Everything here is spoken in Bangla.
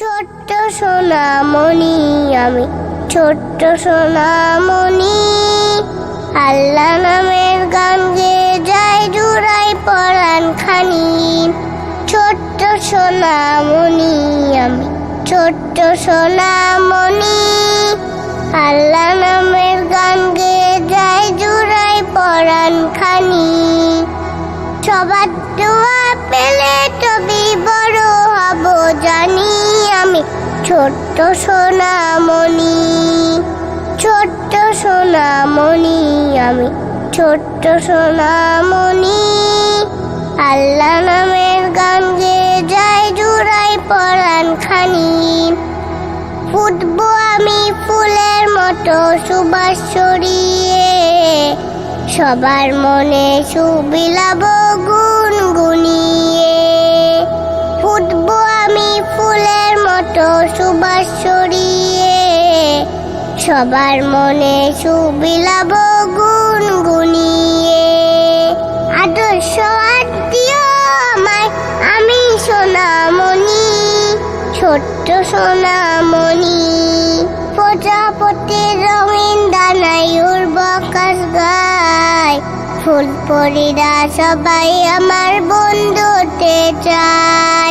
ছোট্ট সোনামণি, আমি ছোট্ট সোনামণি। আল্লাহ নামের গান গেয়ে যায় জুড়াই পরাণ খানি। ছোট্ট সোনামণি, আমি ছোট্ট সোনামণি। আল্লাহ নামের গান গেয়ে যায় জুড়াই পরাণ খানি। সবার দোয়া পেলে তবে বড় হব জানি। ছোট্ট সোনামণি ছোট্ট সোনামণি, আমি ছোট্ট সোনামণি। আল্লাহ নামের গান গেয়ে যায় জুড়াই পরাণ খানি। ফুটবো আমি ফুলের মতো সুবাস ছড়িয়ে। সবার মনে সুবিলাব গুনগুনিয়ে। ফুটবো আমি ফুলের মতো সুবাস ছড়িয়ে সবার মনে সুবিলাব গুনগুনিয়ে। আদর্শ আত্মীয় আমায় আমি সোনামণি, ছোট্ট সোনামণি। প্রজাপতির রঙিন দানাই উর্বকাশ গায়, ফুল পরিরা সবাই আমার বন্ধুতে চায়।